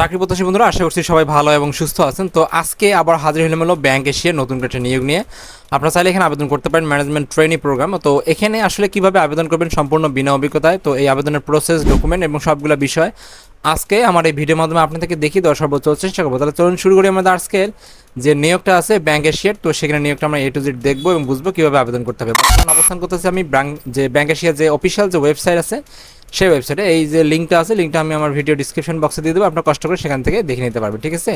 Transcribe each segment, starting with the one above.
চাকরি প্রত্যাশী বন্ধুরা, আশা করছি সবাই ভালো এবং সুস্থ আছেন। তো আজকে আবার হাজির হলো ব্যাংক এশিয়ার নতুন একটা নিয়োগ নিয়ে। আপনারা চাইলে এখানে আবেদন করতে পারেন ম্যানেজমেন্ট ট্রেনিং প্রোগ্রাম তো এখানে আসলে কীভাবে আবেদন করবেন সম্পূর্ণ বিনা অভিজ্ঞতায়, তো এই আবেদনের প্রসেস ডকুমেন্ট এবং সবগুলো বিষয় আজকে আমার এই ভিডিওর মাধ্যমে আপনাদেরকে দেখিয়ে দেওয়ার সর্বোচ্চ চেষ্টা করব। তাহলে চলুন শুরু করি আমাদের আজকের যে নিয়োগটা আছে ব্যাংক এশিয়ার। তো সেখানে নিয়োগটা আমরা এ টু জেড দেখব এবং বুঝব কীভাবে আবেদন করতে হবে। বর্তমান অবস্থান করতেছি আমি ব্যাংক যে ব্যাংক এশিয়ার যে অফিসিয়াল যে ওয়েবসাইট আছে সেই ওয়েবসাইটে এই যে লিঙ্কটা আছে লিঙ্কটা আমি আমার ভিডিও ডিসক্রিপশন বক্সে দিয়ে দেবো। আপনার কষ্ট করে সেখান থেকে দেখে নিতে পারবেন, ঠিক আছে?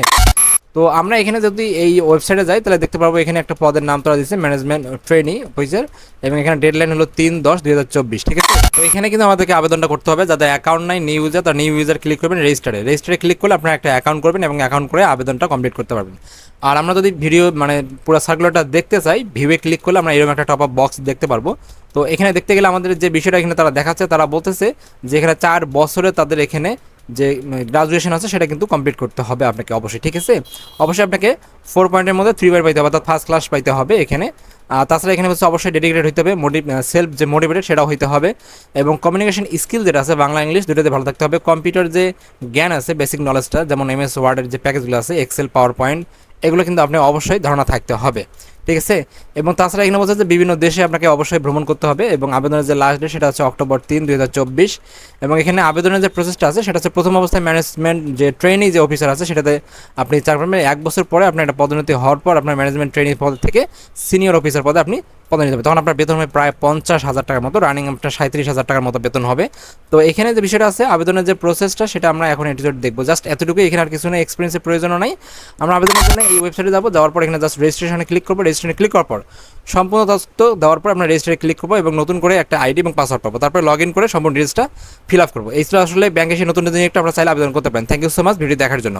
তো আমরা এখানে যদি এই ওয়েবসাইটে যাই, তাহলে দেখতে পারব এখানে একটা পদের নাম তোলা দিচ্ছে ম্যানেজমেন্ট ট্রেনি অফিসার এবং এখানে ডেডলাইন হলো তিন দশ দুই হাজার চব্বিশ, ঠিক আছে? তো এখানে কিন্তু আমাদেরকে আবেদনটা করতে হবে যাদের অ্যাকাউন্ট নাই নিউ ইউজার তার নিউ ইউজার ক্লিক করবেন রেজিস্টারে রেজিস্টারে ক্লিক করলে আপনার একটা অ্যাকাউন্ট করবেন এবং অ্যাকাউন্ট করে আবেদনটা কমপ্লিট করতে পারবেন। আর আমরা যদি ভিডিও মানে পুরো সার্কুলারটা দেখতে চাই ভিউয়ে ক্লিক করলে আমরা এরকম একটা টপ আপ বক্স দেখতে পারব। তো এখানে দেখতে গেলে আমাদের যে বিষয়টা এখানে তারা দেখাচ্ছে, তারা বলতেছে যে এখানে চার বছরে তাদের এখানে যে গ্রাজুয়েশন আছে, সেটা কিন্তু কমপ্লিট করতে হবে আপনাকে অবশ্যই, ঠিক আছে? অবশ্যই আপনাকে ফোর পয়েন্টের মধ্যে থ্রি বার পাইতে হবে, অর্থাৎ ফার্স্ট ক্লাস পাইতে হবে এখানে। তাছাড়া এখানে হচ্ছে অবশ্যই ডেডিকেটেড হইতে হবে মোটিভ সেলফ যে মোটিভেটেড সেটাও হইতে হবে। এবং কমিউনিকেশন স্কিল যেটা আছে, বাংলা ইংলিশ দুটোতে ভালো থাকতে হবে। কম্পিউটার যে জ্ঞান আছে বেসিক নলেজটা যেমন এম এস ওয়ার্ডের যে প্যাকেজগুলো আছে এক্সেল পাওয়ার পয়েন্ট এগুলো কিন্তু আপনি অবশ্যই ধারণা থাকতে হবে। ঠিক আছে? এবং তাছাড়া এখানে বলছে যে বিভিন্ন দেশে আপনাকে অবশ্যই ভ্রমণ করতে হবে এবং আবেদনের যে লাস্ট ডেট সেটা হচ্ছে অক্টোবর তিন, দুই এবং এখানে আবেদনের যে প্রসেসটা আছে, সেটা হচ্ছে প্রথম অবস্থায় ম্যানেজমেন্ট যে ট্রেনিং যে অফিসার আছে, সেটাতে আপনি চার পারবেন এক বছর পরে আপনার একটা পদোন্নতি হওয়ার পর আপনার ম্যানেজমেন্ট ট্রেনিং পদ থেকে সিনিয়র অফিসার পদে আপনি পদোন্নতি হবে তখন আপনার বেতন হবে প্রায় পঞ্চাশ হাজার টাকার মতো রানিং আপনার সাঁত্রিশ হাজার টাকার মতো বেতন হবে। তো এখানে যে বিষয়টা আছে, আবেদনের যে প্রসেসটা সেটা আমরা এখন এটিজোড দেখব। জাস্ট এতটুকু এখানে আর কিছু নেই এক্সপিরিয়েন্সের প্রয়োজনও নাই। আমরা আবেদনের জন্য এই ওয়েবসাইটে যাব, যাওয়ার পর এখানে জাস্ট রেজিস্ট্রেশনে ক্লিক করব রেজিস্ট্রেশনে ক্লিক করার পর সম্পূর্ণ তথ্য দেওয়ার পর আমরা রেজিস্টারে ক্লিক করব এবং নতুন করে একটা আইডি এবং পাসওয়ার্ড পাবো। তারপরে লগ ইন করে সম্পূর্ণ ডিটেলসটা ফিল আপ করব। এই আসলে ব্যাংকে নতুন নতুন একটা আমরা চাইলে আবেদন করতে পারেন। Thank you so much video দেখার জন্য।